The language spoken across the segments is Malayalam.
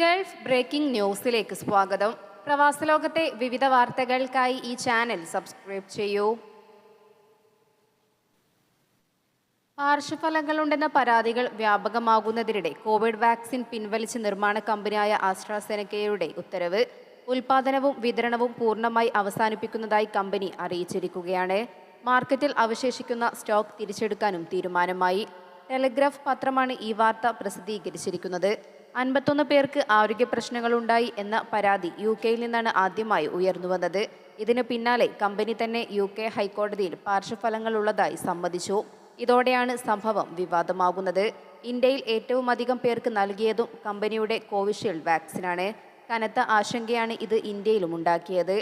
ഗൾഫ് ബ്രേക്കിംഗ് ന്യൂസിലേക്ക് സ്വാഗതം. പ്രവാസ ലോകത്തെ വിവിധ വാർത്തകൾക്കായി ഈ ചാനൽ സബ്സ്ക്രൈബ് ചെയ്യൂ. പാർശ്വഫലങ്ങളുണ്ടെന്ന പരാതികൾ വ്യാപകമാകുന്നതിനിടെ കോവിഡ് വാക്സിൻ പിൻവലിച്ച് നിർമ്മാണ കമ്പനിയായ ആസ്ട്രാസെനക്കയുടെ ഉത്തരവ് ഉൽപാദനവും വിതരണവും പൂർണമായി അവസാനിപ്പിക്കുന്നതായി കമ്പനി അറിയിച്ചിരിക്കുകയാണ്. മാർക്കറ്റിൽ അവശേഷിക്കുന്ന സ്റ്റോക്ക് തിരിച്ചെടുക്കാനും തീരുമാനമായി. ടെലിഗ്രാഫ് പത്രമാണ് ഈ വാർത്ത പ്രസിദ്ധീകരിച്ചിരിക്കുന്നത്. അൻപത്തൊന്ന് പേർക്ക് ആരോഗ്യ പ്രശ്നങ്ങളുണ്ടായി എന്ന പരാതി യു കെയിൽ നിന്നാണ് ആദ്യമായി ഉയർന്നുവന്നത് ഇതിന് പിന്നാലെ കമ്പനി തന്നെ യു കെ ഹൈക്കോടതിയിൽ പാർശ്വഫലങ്ങളുള്ളതായി സമ്മതിച്ചു. ഇതോടെയാണ് സംഭവം വിവാദമാകുന്നത്. ഇന്ത്യയിൽ ഏറ്റവും അധികം പേർക്ക് നൽകിയതും കമ്പനിയുടെ കോവിഷീൽഡ് വാക്സിനാണ്. കനത്ത ആശങ്കയാണ് ഇത് ഇന്ത്യയിലും ഉണ്ടാക്കിയത്.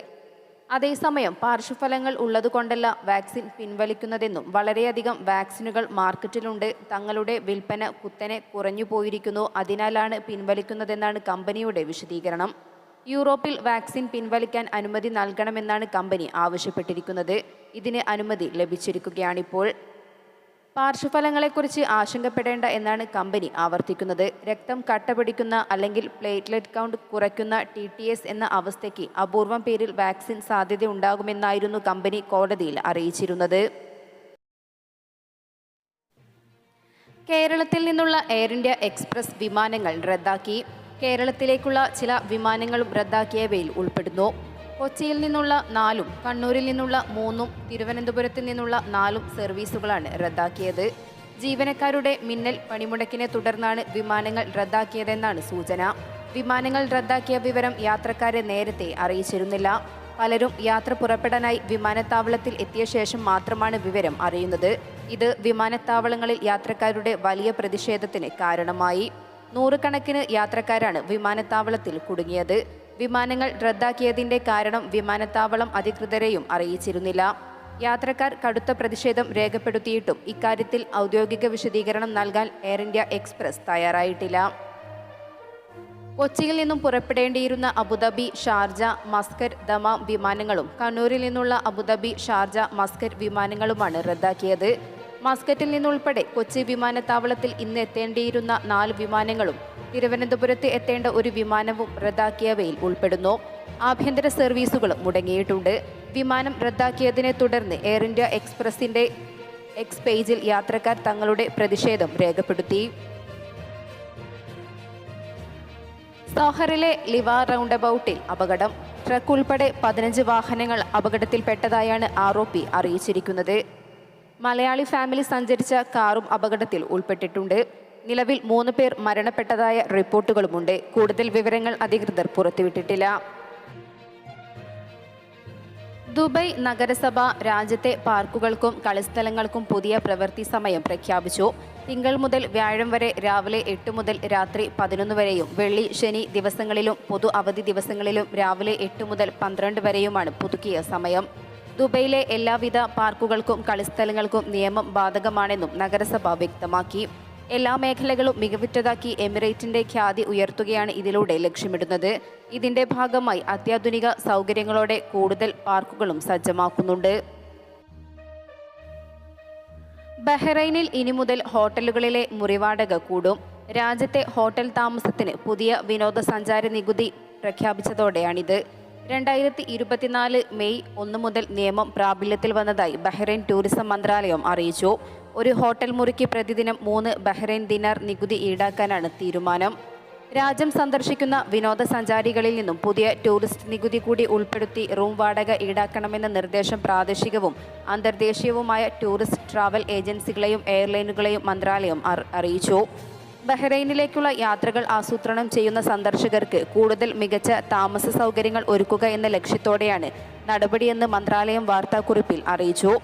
അതേസമയം പാർശ്വഫലങ്ങൾ ഉള്ളതുകൊണ്ടല്ല വാക്സിൻ പിൻവലിക്കുന്നതെന്നും വളരെയധികം വാക്സിനുകൾ മാർക്കറ്റിലുണ്ട്. തങ്ങളുടെ വിൽപ്പന കുത്തനെ കുറഞ്ഞു പോയിരിക്കുന്നു. അതിനാലാണ് പിൻവലിക്കുന്നതെന്നാണ് കമ്പനിയുടെ വിശദീകരണം. യൂറോപ്പിൽ വാക്സിൻ പിൻവലിക്കാൻ അനുമതി നൽകണമെന്നാണ് കമ്പനി ആവശ്യപ്പെട്ടിരിക്കുന്നത്. ഇതിന് അനുമതി ലഭിച്ചിരിക്കുകയാണിപ്പോൾ. പാർശ്വഫലങ്ങളെക്കുറിച്ച് ആശങ്കപ്പെടേണ്ട എന്നാണ് കമ്പനി ആവർത്തിക്കുന്നത്. രക്തം കട്ടപിടിക്കുന്ന അല്ലെങ്കിൽ പ്ലേറ്റ്ലെറ്റ് കൗണ്ട് കുറയ്ക്കുന്ന ടി ടി എസ് എന്ന അവസ്ഥയ്ക്ക് അപൂർവം പേരിൽ വാക്സിൻ സാധ്യത ഉണ്ടാകുമെന്നായിരുന്നു കമ്പനി കോടതിയിൽ അറിയിച്ചിരുന്നത്. കേരളത്തിൽ നിന്നുള്ള എയർ ഇന്ത്യ എക്സ്പ്രസ് വിമാനങ്ങൾ റദ്ദാക്കി. കേരളത്തിലേക്കുള്ള ചില വിമാനങ്ങളും റദ്ദാക്കിയവയിൽ ഉൾപ്പെടുന്നു. കൊച്ചിയിൽ നിന്നുള്ള നാലും കണ്ണൂരിൽ നിന്നുള്ള മൂന്നും തിരുവനന്തപുരത്ത് നിന്നുള്ള നാലും സർവീസുകളാണ് റദ്ദാക്കിയത്. ജീവനക്കാരുടെ മിന്നൽ പണിമുടക്കിനെ തുടർന്നാണ് വിമാനങ്ങൾ റദ്ദാക്കിയതെന്നാണ് സൂചന. വിമാനങ്ങൾ റദ്ദാക്കിയ വിവരം യാത്രക്കാരെ നേരത്തെ അറിയിച്ചിരുന്നില്ല. പലരും യാത്ര പുറപ്പെടാനായി വിമാനത്താവളത്തിൽ എത്തിയ ശേഷം മാത്രമാണ് വിവരം അറിയുന്നത്. ഇത് വിമാനത്താവളങ്ങളിൽ യാത്രക്കാരുടെ വലിയ പ്രതിഷേധത്തിന് കാരണമായി. നൂറുകണക്കിന് യാത്രക്കാരാണ് വിമാനത്താവളത്തിൽ കുടുങ്ങിയത്. വിമാനങ്ങൾ റദ്ദാക്കിയതിന്റെ കാരണം വിമാനത്താവളം അധികൃതരെയും അറിയിച്ചിരുന്നില്ല. യാത്രക്കാർ കടുത്ത പ്രതിഷേധം രേഖപ്പെടുത്തിയിട്ടും ഇക്കാര്യത്തിൽ ഔദ്യോഗിക വിശദീകരണം നൽകാൻ എയർ ഇന്ത്യ എക്സ്പ്രസ് തയ്യാറായിട്ടില്ല. കൊച്ചിയിൽ നിന്നും പുറപ്പെടേണ്ടിയിരുന്ന Abu Dhabi Sharjah Muscat Dammam വിമാനങ്ങളും കണ്ണൂരിൽ നിന്നുള്ള അബുദാബി ഷാർജ മസ്കറ്റ് വിമാനങ്ങളുമാണ് റദ്ദാക്കിയത്. മസ്കറ്റിൽ നിന്നുൾപ്പെടെ കൊച്ചി വിമാനത്താവളത്തിൽ ഇന്ന് എത്തേണ്ടിയിരുന്ന നാല് വിമാനങ്ങളും തിരുവനന്തപുരത്ത് എത്തേണ്ട ഒരു വിമാനവും റദ്ദാക്കിയവയിൽ ഉൾപ്പെടുന്നു. ആഭ്യന്തര സർവീസുകളും മുടങ്ങിയിട്ടുണ്ട്. വിമാനം റദ്ദാക്കിയതിനെ തുടർന്ന് എയർ ഇന്ത്യ എക്സ്പ്രസിന്റെ എക്സ് പേജിൽ യാത്രക്കാർ തങ്ങളുടെ പ്രതിഷേധം രേഖപ്പെടുത്തി. സോഹറിലെ ലിവ റൗണ്ട് അബൌട്ടിൽ അപകടം. ട്രക്ക് ഉൾപ്പെടെ പതിനഞ്ച് വാഹനങ്ങൾ അപകടത്തിൽപ്പെട്ടതായാണ് ആരോപി അറിയിച്ചിരിക്കുന്നത്. മലയാളി ഫാമിലി സഞ്ചരിച്ച കാറും അപകടത്തിൽ ഉൾപ്പെട്ടിട്ടുണ്ട്. നിലവിൽ മൂന്ന് പേർ മരണപ്പെട്ടതായ റിപ്പോർട്ടുകളുമുണ്ട്. കൂടുതൽ വിവരങ്ങൾ അധികൃതർ പുറത്തുവിട്ടിട്ടില്ല. ദുബൈ നഗരസഭ രാജ്യത്തെ പാർക്കുകൾക്കും കളിസ്ഥലങ്ങൾക്കും പുതിയ പ്രവൃത്തി സമയം പ്രഖ്യാപിച്ചു. തിങ്കൾ മുതൽ വ്യാഴം വരെ രാവിലെ എട്ട് മുതൽ രാത്രി പതിനൊന്ന് വരെയും വെള്ളി ശനി ദിവസങ്ങളിലും പൊതു അവധി ദിവസങ്ങളിലും രാവിലെ എട്ട് മുതൽ പന്ത്രണ്ട് വരെയുമാണ് പുതുക്കിയ സമയം. ദുബൈയിലെ എല്ലാവിധ പാർക്കുകൾക്കും കളിസ്ഥലങ്ങൾക്കും നിയമം ബാധകമാണെന്നും നഗരസഭ വ്യക്തമാക്കി. എല്ലാ മേഖലകളും മികവുറ്റതാക്കി എമിറേറ്റിന്റെ ഖ്യാതി ഉയർത്തുകയാണ് ഇതിലൂടെ ലക്ഷ്യമിടുന്നത്. ഇതിന്റെ ഭാഗമായി അത്യാധുനിക സൗകര്യങ്ങളോടെ കൂടുതൽ പാർക്കുകളും സജ്ജമാക്കുന്നുണ്ട്. ബഹ്റൈനിൽ ഇനി മുതൽ ഹോട്ടലുകളിലെ മുറിവാടക കൂടും. രാജ്യത്തെ ഹോട്ടൽ താമസത്തിന് പുതിയ വിനോദസഞ്ചാര നികുതി പ്രഖ്യാപിച്ചതോടെയാണിത്. രണ്ടായിരത്തി ഇരുപത്തിനാല് മെയ് ഒന്ന് മുതൽ നിയമം പ്രാബല്യത്തിൽ വന്നതായി ബഹ്റൈൻ ടൂറിസം മന്ത്രാലയം അറിയിച്ചു. ഒരു ഹോട്ടൽ മുറിക്ക് പ്രതിദിനം മൂന്ന് ബഹ്റൈൻ ദിനാർ നികുതി ഈടാക്കാനാണ് തീരുമാനം. രാജ്യം സന്ദർശിക്കുന്ന വിനോദസഞ്ചാരികളിൽ നിന്നും പുതിയ ടൂറിസ്റ്റ് നികുതി കൂടി ഉൾപ്പെടുത്തി റൂം വാടക ഈടാക്കണമെന്ന നിർദ്ദേശം പ്രാദേശികവും അന്തർദേശീയവുമായ ടൂറിസ്റ്റ് ട്രാവൽ ഏജൻസികളെയും എയർലൈനുകളെയും മന്ത്രാലയം അറിയിച്ചു. ബഹ്റൈനിലേക്കുള്ള യാത്രകൾ ആസൂത്രണം ചെയ്യുന്ന സന്ദർശകർക്ക് കൂടുതൽ മികച്ച താമസ സൗകര്യങ്ങൾ ഒരുക്കുക എന്ന ലക്ഷ്യത്തോടെയാണ് നടപടിയെന്ന് മന്ത്രാലയം വാർത്താക്കുറിപ്പിൽ അറിയിച്ചു.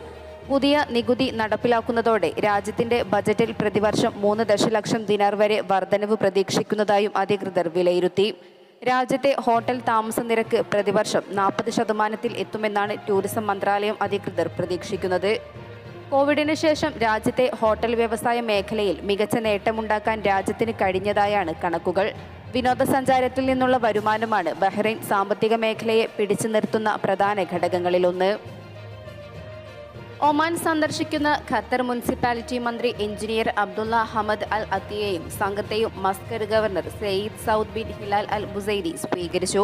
പുതിയ നികുതി നടപ്പിലാക്കുന്നതോടെ രാജ്യത്തിന്റെ ബജറ്റിൽ പ്രതിവർഷം മൂന്ന് ദശലക്ഷം ദിനാർ വരെ വർധനവ് പ്രതീക്ഷിക്കുന്നതായും അധികൃതർ വിലയിരുത്തി. രാജ്യത്തെ ഹോട്ടൽ താമസ നിരക്ക് പ്രതിവർഷം നാൽപ്പത് ശതമാനത്തിൽ എത്തുമെന്നാണ് ടൂറിസം മന്ത്രാലയം അധികൃതർ പ്രതീക്ഷിക്കുന്നത്. കോവിഡിന് ശേഷം രാജ്യത്തെ ഹോട്ടൽ വ്യവസായ മേഖലയിൽ മികച്ച നേട്ടമുണ്ടാക്കാൻ രാജ്യത്തിന് കഴിഞ്ഞതായാണ് കണക്കുകൾ. വിനോദസഞ്ചാരത്തിൽ നിന്നുള്ള വരുമാനമാണ് ബഹ്റൈൻ സാമ്പത്തിക മേഖലയെ പിടിച്ചു നിർത്തുന്ന പ്രധാന ഘടകങ്ങളിലൊന്ന്. ഒമാൻ സന്ദർശിക്കുന്ന ഖത്തർ മുനിസിപ്പാലിറ്റി മന്ത്രി എഞ്ചിനീയർ അബ്ദുള്ള അഹമ്മദ് അൽ അത്തിയെയും സംഘത്തെയും Muscat governor Sayyid Saud bin Hilal Al Busaidi സ്വീകരിച്ചു.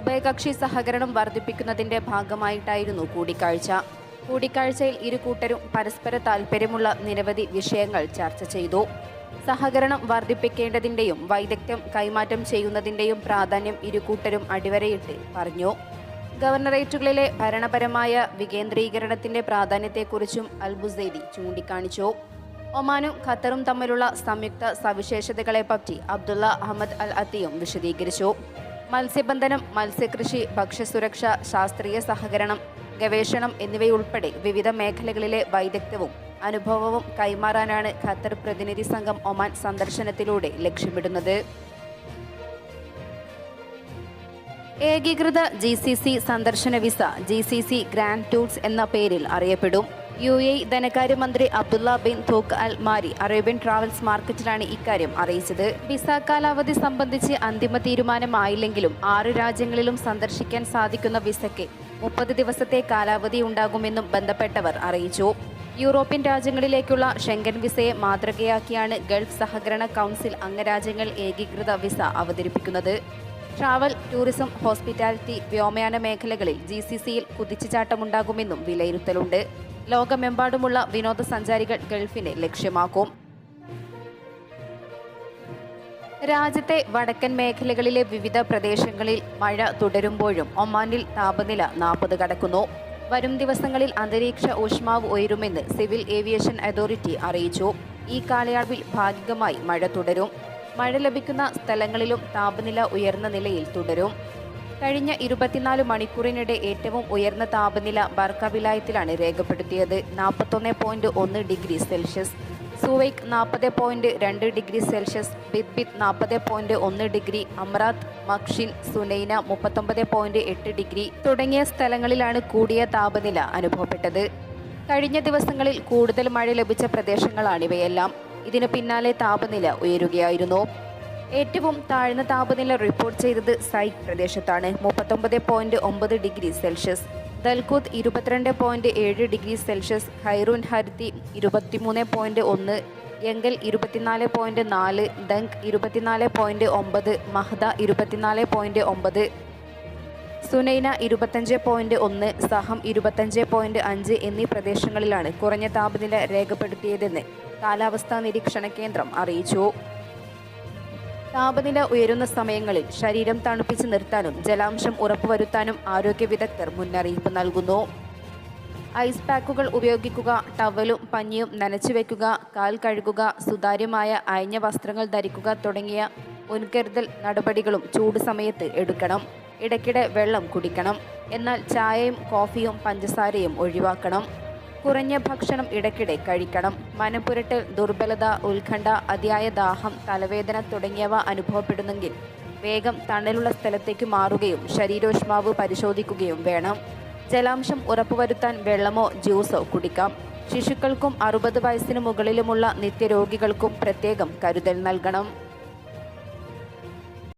ഉഭയകക്ഷി സഹകരണം വർദ്ധിപ്പിക്കുന്നതിന്റെ ഭാഗമായിട്ടായിരുന്നു കൂടിക്കാഴ്ച. കൂടിക്കാഴ്ചയിൽ ഇരു കൂട്ടരും പരസ്പര താൽപ്പര്യമുള്ള നിരവധി വിഷയങ്ങൾ ചർച്ച ചെയ്തു. സഹകരണം വർദ്ധിപ്പിക്കേണ്ടതിന്റെയും വൈദഗ്ധ്യം കൈമാറ്റം ചെയ്യുന്നതിന്റെയും പ്രാധാന്യം ഇരു കൂട്ടരും അടിവരയിട്ട് പറഞ്ഞു. ഗവർണറേറ്റുകളിലെ ഭരണപരമായ വികേന്ദ്രീകരണത്തിന്റെ പ്രാധാന്യത്തെക്കുറിച്ചും അൽബുസൈദി ചൂണ്ടിക്കാണിച്ചു. ഒമാനും ഖത്തറും തമ്മിലുള്ള സംയുക്ത സവിശേഷതകളെപ്പറ്റി അബ്ദുള്ള അഹമ്മദ് അൽ അത്തിയും വിശദീകരിച്ചു. മത്സ്യബന്ധനം മത്സ്യകൃഷി ഭക്ഷ്യസുരക്ഷ ശാസ്ത്രീയ സഹകരണം ഗവേഷണം എന്നിവയുൾപ്പെടെ വിവിധ മേഖലകളിലെ വൈദഗ്ധ്യവും അനുഭവവും കൈമാറാനാണ് ഖത്തർ പ്രതിനിധി സംഘം ഒമാൻ സന്ദർശനത്തിലൂടെ ലക്ഷ്യമിടുന്നത്. ഏകീകൃത ജി സി സി സന്ദർശന visa G C C grand tours എന്ന പേരിൽ അറിയപ്പെടും. യു എ ധനകാര്യമന്ത്രി അബ്ദുള്ള ബിൻ തോക്ക് അൽ മാരി അറേബ്യൻ ട്രാവൽസ് മാർക്കറ്റിലാണ് ഇക്കാര്യം അറിയിച്ചത്. വിസ കാലാവധി സംബന്ധിച്ച് അന്തിമ തീരുമാനമായില്ലെങ്കിലും ആറ് രാജ്യങ്ങളിലും സന്ദർശിക്കാൻ സാധിക്കുന്ന വിസയ്ക്ക് മുപ്പത് ദിവസത്തെ കാലാവധി ഉണ്ടാകുമെന്നും ബന്ധപ്പെട്ടവർ അറിയിച്ചു. യൂറോപ്യൻ രാജ്യങ്ങളിലേക്കുള്ള ഷെങ്കൻ വിസയെ മാതൃകയാക്കിയാണ് ഗൾഫ് സഹകരണ കൗൺസിൽ അംഗരാജ്യങ്ങൾ ഏകീകൃത വിസ അവതരിപ്പിക്കുന്നത്. ട്രാവൽ ടൂറിസം ഹോസ്പിറ്റാലിറ്റി വ്യോമയാന മേഖലകളിൽ ജി സി സിയിൽ കുതിച്ചുചാട്ടമുണ്ടാകുമെന്നും വിലയിരുത്തലുണ്ട്. ലോകമെമ്പാടുമുള്ള വിനോദസഞ്ചാരികൾ ഗൾഫിനെ ലക്ഷ്യമാക്കും. രാജ്യത്തെ വടക്കൻ മേഖലകളിലെ വിവിധ പ്രദേശങ്ങളിൽ മഴ തുടരുമ്പോഴും ഒമാനിൽ താപനില നാൽപ്പത് കടക്കുന്നു. വരും ദിവസങ്ങളിൽ അന്തരീക്ഷ ഊഷ്മാവ് ഉയരുമെന്ന് സിവിൽ ഏവിയേഷൻ അതോറിറ്റി അറിയിച്ചു. ഈ കാലയളവിൽ ഭാഗികമായി മഴ തുടരും. മഴ ലഭിക്കുന്ന സ്ഥലങ്ങളിലും താപനില ഉയർന്ന നിലയിൽ തുടരും. കഴിഞ്ഞ ഇരുപത്തിനാല് മണിക്കൂറിനിടെ ഏറ്റവും ഉയർന്ന താപനില ബർക്ക വിലായത്തിലാണ് രേഖപ്പെടുത്തിയത്. നാൽപ്പത്തൊന്ന് പോയിന്റ് ഒന്ന് ഡിഗ്രി സെൽഷ്യസ് സുവൈക്ക് നാൽപ്പത് പോയിന്റ് രണ്ട് ഡിഗ്രി സെൽഷ്യസ് ബിത്ബിത് നാൽപ്പത് പോയിന്റ് ഒന്ന് ഡിഗ്രി അമ്രാത്ത് മക്ഷിൻ സുനൈന മുപ്പത്തൊമ്പത് പോയിന്റ് എട്ട് ഡിഗ്രി തുടങ്ങിയ സ്ഥലങ്ങളിലാണ് കൂടിയ താപനില അനുഭവപ്പെട്ടത്. കഴിഞ്ഞ ദിവസങ്ങളിൽ കൂടുതൽ മഴ ലഭിച്ച പ്രദേശങ്ങളാണിവയെല്ലാം. ഇതിനു പിന്നാലെ താപനില ഉയരുകയായിരുന്നു. ഏറ്റവും താഴ്ന്ന താപനില റിപ്പോർട്ട് ചെയ്തത് സൈക് പ്രദേശത്താണ്. മുപ്പത്തൊമ്പത് പോയിന്റ് ഒമ്പത് ഡിഗ്രി സെൽഷ്യസ് ദൽകുത്ത് ഇരുപത്തിരണ്ട് പോയിന്റ് ഏഴ് ഡിഗ്രി സെൽഷ്യസ് ഹൈറൂൻ ഹർത്തി ഇരുപത്തിമൂന്ന് പോയിന്റ് ഒന്ന് യങ്കൽ ഇരുപത്തിനാല് പോയിന്റ് നാല് ദങ്ക് ഇരുപത്തിനാല് പോയിന്റ് ഒമ്പത് മഹ്ദ ഇരുപത്തിനാല് പോയിന്റ് ഒമ്പത് സുനൈന ഇരുപത്തഞ്ച് പോയിന്റ് ഒന്ന് സഹം ഇരുപത്തഞ്ച് പോയിന്റ് അഞ്ച് എന്നീ പ്രദേശങ്ങളിലാണ് കുറഞ്ഞ താപനില രേഖപ്പെടുത്തിയതെന്ന് കാലാവസ്ഥാ നിരീക്ഷണ കേന്ദ്രം അറിയിച്ചു. താപനില ഉയരുന്ന സമയങ്ങളിൽ ശരീരം തണുപ്പിച്ച് നിർത്താനും ജലാംശം ഉറപ്പുവരുത്താനും ആരോഗ്യ വിദഗ്ധർ മുന്നറിയിപ്പ് നൽകുന്നു. ഐസ് പാക്കുകൾ ഉപയോഗിക്കുക ടവലും പഞ്ഞിയും നനച്ചു വയ്ക്കുക കാൽ കഴുകുക സുതാര്യമായ അയഞ്ഞ വസ്ത്രങ്ങൾ ധരിക്കുക തുടങ്ങിയ മുൻകരുതൽ നടപടികളും ചൂട് സമയത്ത് എടുക്കണം. ഇടയ്ക്കിടെ വെള്ളം കുടിക്കണം. എന്നാൽ ചായയും കോഫിയും പഞ്ചസാരയും ഒഴിവാക്കണം. കുറഞ്ഞ ഭക്ഷണം ഇടയ്ക്കിടെ കഴിക്കണം. മനപ്പുരട്ടൽ ദുർബലത ഉത്കണ്ഠ അതിയായ ദാഹം തലവേദന തുടങ്ങിയവ അനുഭവപ്പെടുന്നെങ്കിൽ വേഗം തണലുള്ള സ്ഥലത്തേക്ക് മാറുകയും ശരീരോഷ്മാവ് പരിശോധിക്കുകയും വേണം. ജലാംശം ഉറപ്പുവരുത്താൻ വെള്ളമോ ജ്യൂസോ കുടിക്കാം. ശിശുക്കൾക്കും അറുപത് വയസ്സിന് മുകളിലുമുള്ള നിത്യരോഗികൾക്കും പ്രത്യേകം കരുതൽ നൽകണം.